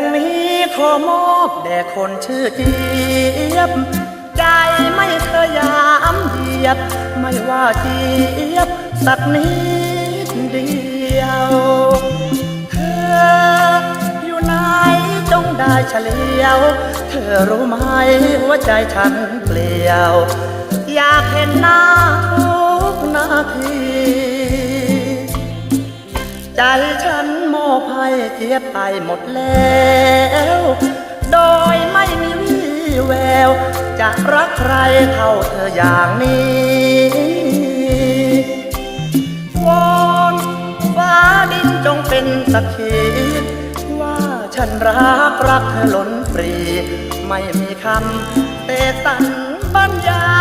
งนี้ขอมอบแด่คนชื่อเจี๊ยบ ใจไม่เคยยามเหยียบ ไม่ว่าเจี๊ยบ สักนิดเดียว เธออยู่ไหนจงได้เฉลียว เธอรู้ไหมหัวใจฉันเปลี่ยว อยากเห็นหน้า ใจฉันโมอบให้เจี๊ยบไปหมดแล้ว โดยไม่มีวี่แวว จะรักใครเท่าเธออย่างนี้วอนฟ้าดินจงเป็นสักขีว่าฉันรักรักเธอล้นปรี ไม่มีคำเตะ